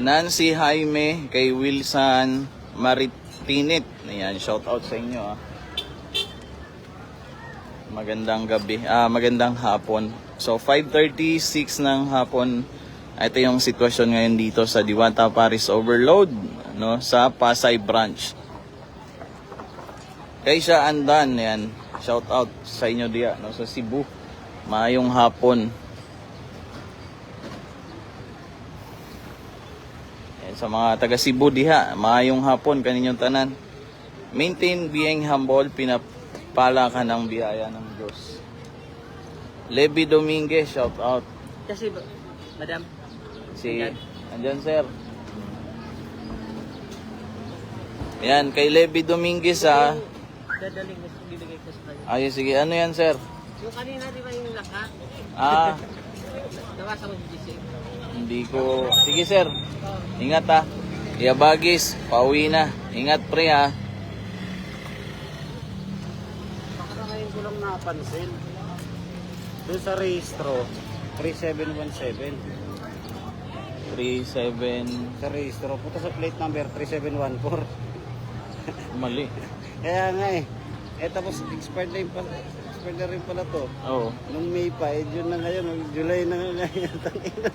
Nancy Jaime, kay Wilson Maritinit. Ayan, shout out sa inyo ah. Magandang gabi, ah magandang hapon. So 5:36 ng hapon. Ito yung sitwasyon ngayon dito sa Diwata Paris Overload, no, sa Pasay branch. Kay siya Andan, yan. Shout out sa inyo diya, no, sa Cebu. Maayong hapon. Sa mga taga Cebu diha, maayong hapon kaninyong tanan. Maintain being humble, pinapala ka ng biyaya ng Diyos. Levi Dominguez, shout out. Kasi, madam, Si, Andyan. sir. Yan, kay Levi Dominguez ah. dadaling na bibigay ko sa kanya. Ayun, sige, ano yan sir? Yung kanina, di ba yung laka? Ah, Nawasa ko si GC. Hindi ko... Sige sir, ingat ah. Iabagis, pauwi na. Ingat pre ah. Baka ngayon ko lang napansin. Doon sa registro, 3717. 37... Sa registro, punta sa plate number 3714. Mali. Kaya nga eh. Eh tapos expired na, yung na rin pala to. Oo. Nung May pa, eh June na ngayon, July na nga ngayon.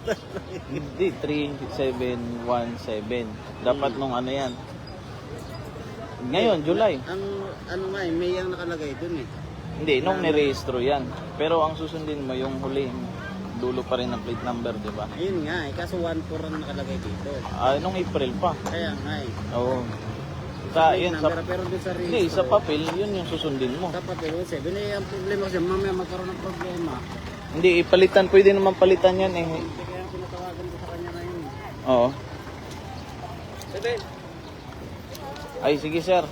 Hindi, 3717. Dapat nung ano yan. Ngayon, July. Ang ano nga eh, May ang nakalagay dun eh. Hindi, nung nirehistro yan. Pero ang susundin mo, yung huli, dulo pa rin ng plate number, di ba? Ayun nga eh, kaso 1-4 ang nakalagay dito. Ah, nung April pa. Kaya nga eh. Oo. Sa, yun, sa, pero doon sa registro. hindi, sa papel, yun yung susundin mo. Sa papel, 7. Eh, ang problema kasi mamaya magkaroon ng problema. Hindi, ipalitan, pwede naman palitan yan eh. Kaya ang pinatawagan ko sa kanya ngayon. eh. Oo. Seven. Ay, sige sir.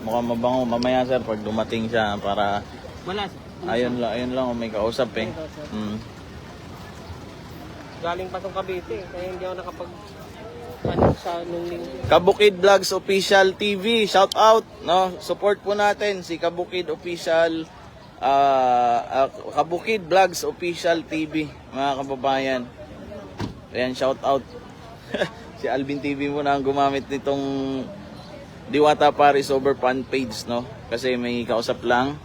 Mukhang mabango mamaya sir pag dumating siya para Wala. ayun lang, ayun lang may kausap eh. Mm. Galing pa tong Cavite. Kaya hindi ako nakapag... Ano sa nung. Kabukid Vlogs Official TV, shout out, no? Support po natin si Kabukid Official ah ah, Kabukid Vlogs Official TV, mga kababayan. Ayan, shout out. si Alvin TV muna ang gumamit nitong Diwata Paris over fan page, no? Kasi may kausap lang.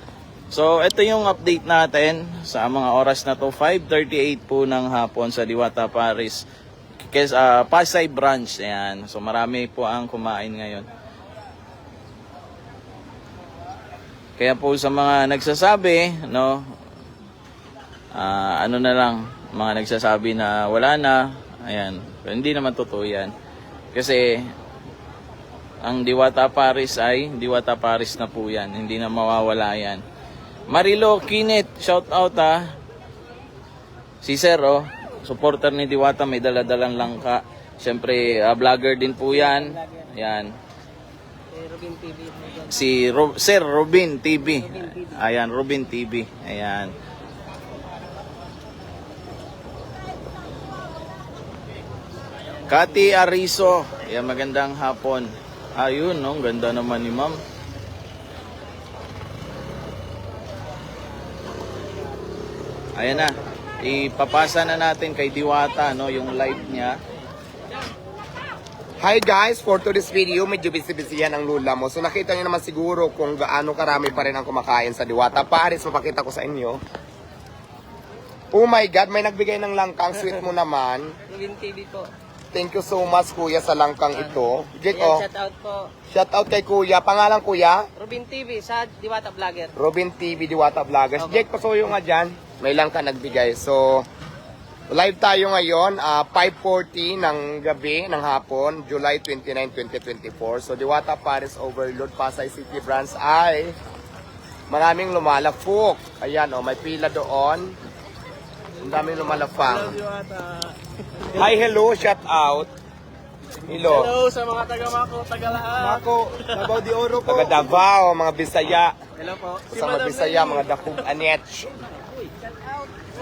So, ito yung update natin sa mga oras na to. 5.38 po ng hapon sa Diwata Paris. Kes, ah, Pasay branch. Ayan. So, marami po ang kumain ngayon. Kaya po sa mga nagsasabi, no, ah, ano na lang, mga nagsasabi na wala na, ayan, pero hindi naman totoo yan. Kasi, ang Diwata Paris ay Diwata Paris na po yan, hindi na mawawala yan. Marilo Kinet, shout out ha. Si Sir, oh, supporter ni Diwata, may daladalang langka. Siyempre, ah, vlogger din po yan. TV. Si Ro- Sir Robin TV. Ayan, Robin TV. Ayan. Kati Ariso. Ayan, magandang hapon. Ayun, no? Ganda naman ni ma'am. Ayan na. Ipapasa na natin kay Diwata, no? Yung live niya. Hi guys, for today's video, medyo busy-busy yan ang lula mo. So nakita niyo naman siguro kung gaano karami pa rin ang kumakain sa Diwata. Paris, mapakita ko sa inyo. Oh my God, may nagbigay ng langkang. Sweet mo naman. Robin TV po. Thank you so much kuya sa langkang ito. Jake, Ayan, oh, shout out po. shout out kay kuya. Pangalan kuya? Robin TV sa Diwata Vlogger. Robin TV Diwata Vloggers. Okay. Jake, pasuyo nga dyan. May langka nagbigay. So, live tayo ngayon, ah, 5.40 ng gabi, ng hapon, July 29, 2024. So, Diwata Paris Overload Pasay City Branch ay maraming lumalafok. Ayan, oh, may pila doon. Ang daming lumalafang. Hi, hello, shout out. Hello. Hello sa mga taga Mako, taga lahat. Ako, Davao de Oro po. Taga Davao, mga Bisaya. Hello po. Basta mga Bisaya, mga dakog anetch.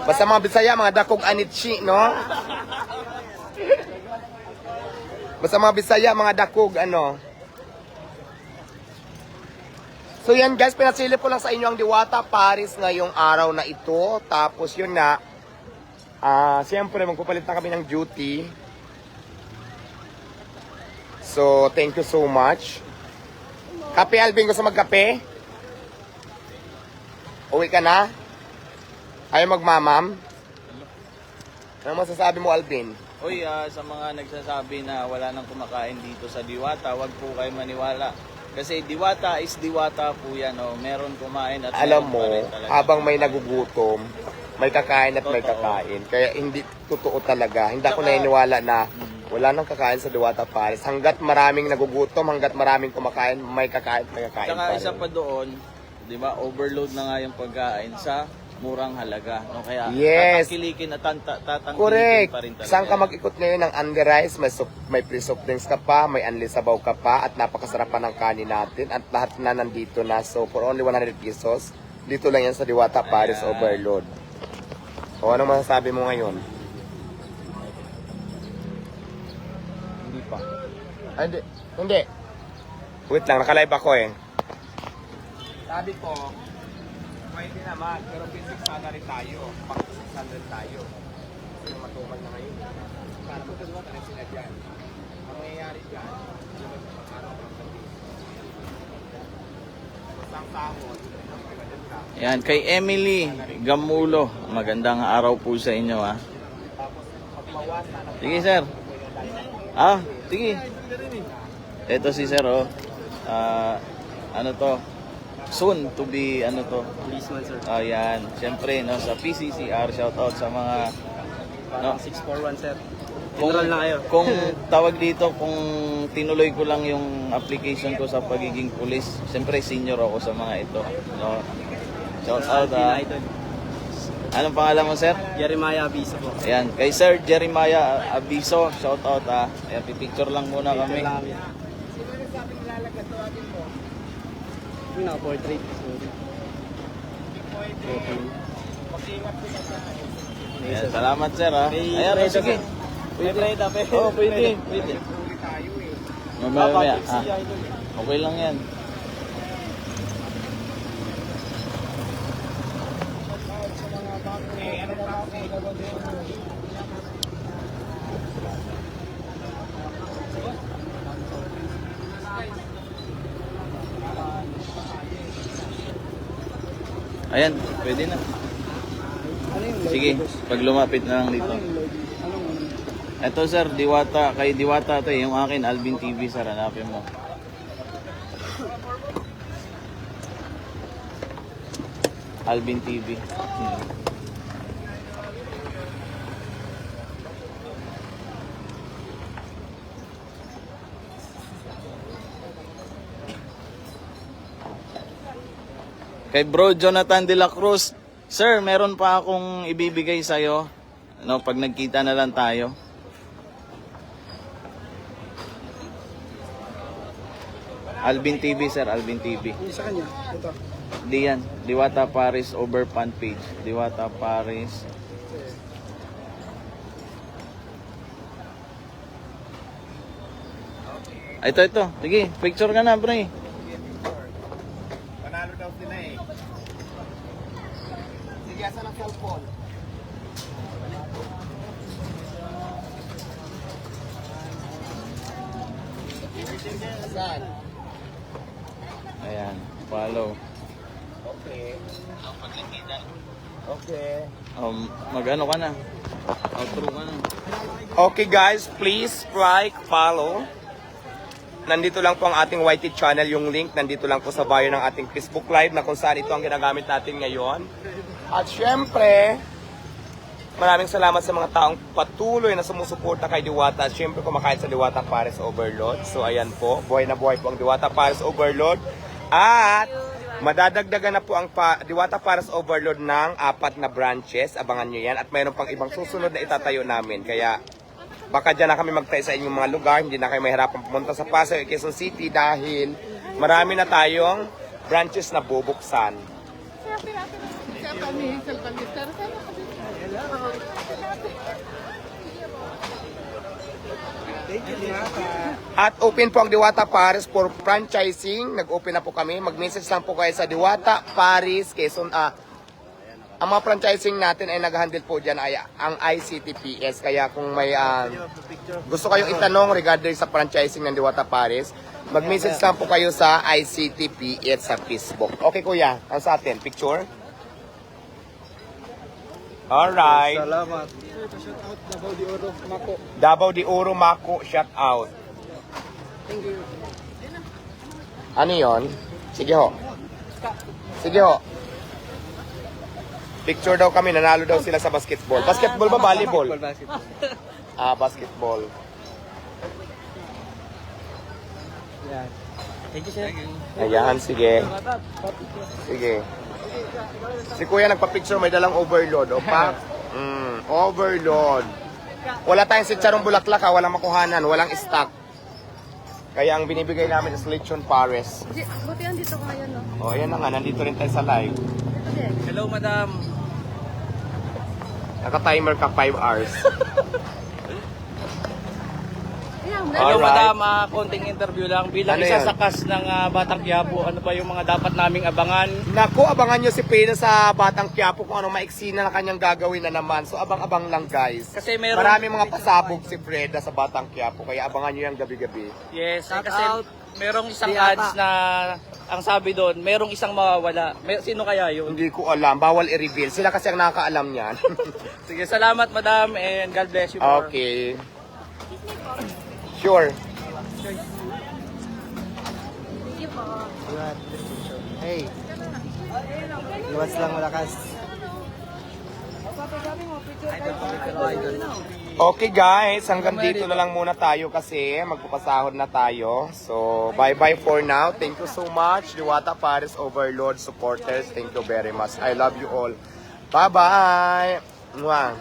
Basta mga Bisaya, mga dakog anetchi, no? Basta mga Bisaya, mga dakog, ano? So yan guys, pinasilip ko lang sa inyo ang Diwata Paris ngayong araw na ito. Tapos yun na, ah, siyempre magpapalit na kami ng duty. So, thank you so much. Kape, Alvin, gusto magkape? Uwi ka na? Ayaw magmamam? Ano masasabi mo, Alvin? Uy, ah, sa mga nagsasabi na wala nang kumakain dito sa Diwata, wag po kayo maniwala. Kasi Diwata is Diwata po yan. Oh. Meron kumain at Alam meron mo, pa rin talaga. habang may nagugutom, may kakain at may Totoo. kakain. Kaya hindi totoo talaga. Hindi ako Tsaka- naniniwala na wala nang kakain sa Diwata Paris. Hanggat maraming nagugutom, hanggat maraming kumakain, may kakain at may kakain Tsaka pa isa rin. pa doon, 'di ba? Overload na nga yung pagkain sa murang halaga. No kaya Yes. tatangkilikin at tatangkilikin Correct. pa rin talaga. Saan ka mag-ikot ngayon ng Andy Rice, may, sup, may free soft drinks ka pa, may unli sabaw ka pa, at napakasarap pa ng kanin natin, at lahat na nandito na. So, for only 100 pesos, dito lang yan sa Diwata Paris Ayan. Overload. O, anong masasabi mo ngayon? Hindi pa. Ay, hindi. Hindi. Wait lang, nakalive ako eh. Sabi ko, pwede naman, pero basic salary tayo. Pang 600 tayo. Kasi matumal na ngayon. Para magkagawa ka na sila dyan. Ang mangyayari dyan, ang araw ng sabi. Basta ang sahod. Yan, kay Emily Gamulo. Magandang araw po sa inyo ha. Sige sir. Ah, sige. Ito si sir oh. Ah, ano to? Soon to be ano to? Policeman, sir. Oh, yan. Siyempre, no, sa PCCR, shoutout sa mga no, 641, sir. kung, Enroll na kayo. kung tawag dito, kung tinuloy ko lang yung application ko sa pagiging pulis, siyempre senior ako sa mga ito. No? Shout out ah. Idol. Anong pangalan mo, sir? Jeremiah Abiso po. Ayan, kay Sir Jeremiah Abiso, shout out ah. Ayan, pipicture lang muna kami. Lang kami. Yung naka-portrait. Sorry. Okay. Ayan, salamat sir. May Ayan, preda, sige. sir. May preda, pe. Oo, pwede, pwede. Mamaya, mamaya. Ah, Ah, okay lang yan. Ayan, pwede na. Sige, pag lumapit na lang dito. Ito sir, Diwata, kay Diwata to eh, yung akin, Alvin TV sir, hanapin mo. Alvin TV. Hmm. Kay Bro Jonathan De La Cruz, Sir, meron pa akong ibibigay sa'yo. No, pag nagkita na lang tayo. Alvin TV, sir. Alvin TV. Sa kanya, ito. Di yan. Diwata Paris over fan page. Diwata Paris. Ah, Ito, ito. Sige, picture ka na, pre. Daw sila eh. Sige, asan ang cellphone? Asan? Ayan, follow. Okay. Okay. Um, mag-ano ka na? Outro ka na. Okay guys, please like, follow. Nandito lang po ang ating YT channel, yung link nandito lang po sa bio ng ating Facebook Live na kung saan ito ang ginagamit natin ngayon. At syempre, maraming salamat sa mga taong patuloy na sumusuporta kay Diwata. At syempre kumakain sa Diwata Paris Overload. So ayan po, buhay na buhay po ang Diwata Paris Overload. At madadagdagan na po ang pa, Diwata Paris Overload ng apat na branches. Abangan nyo yan. At mayroon pang ibang susunod na itatayo namin. Kaya baka dyan na kami magtayo sa inyong mga lugar. Hindi na kayo mahirapan pumunta sa Pasay o Quezon City dahil marami na tayong branches na bubuksan. At open po ang Diwata Paris for franchising. Nag-open na po kami. Mag-message lang po kayo sa Diwata Paris, Quezon, ah, ang mga franchising natin ay nag-handle po dyan ay ang ICTPS. Kaya kung may ah, gusto kayong itanong regarding sa franchising ng Diwata Paris, mag-message lang po kayo sa ICTPS sa Facebook. Okay kuya, ang sa atin, picture? Alright. Salamat. Davao de Oro Mako, shout out. Ano yon? Sige ho. Sige ho. Picture daw kami, nanalo daw sila sa basketball. Basketball ba? Volleyball? Ah, basketball. Yan. Thank you, sir. Ayan, sige. Sige. Si kuya nagpa-picture, may dalang overload. O pa? Mm, overload. Wala tayong sitsarong bulaklak ha, walang makuhanan, walang stock. Kaya ang binibigay namin is lechon pares. Buti yan dito ngayon, no? O, ayan na nga, nandito rin tayo sa live. Din. Hello, madam. Naka-timer ka 5 hours. Ayan, Alright. Hello, madam. Ah, konting interview lang. Bilang Ano isa yan? sa cast ng ah, Batang Quiapo, ano ba yung mga dapat naming abangan? Naku, abangan nyo si Pena sa Batang Quiapo kung ano maiksi na kanyang gagawin na naman. So, abang-abang lang guys. Kasi meron... Maraming mga pasabog si Freda sa Batang Quiapo, kaya abangan nyo yung gabi-gabi. Yes, Shout kasi out. Merong isang Diata. ads na ang sabi doon, merong isang mawawala. May, sino kaya yun? Hindi ko alam, bawal i-reveal. Sila kasi ang nakakaalam niyan. Sige, salamat madam and God bless you more. okay. Sure. Hey. Luwas lang malakas. Okay guys, hanggang dito na lang muna tayo kasi magpapasahod na tayo. So, bye-bye for now. Thank you so much, Diwata Paris Overlord supporters. Thank you very much. I love you all. Bye-bye! Mwah.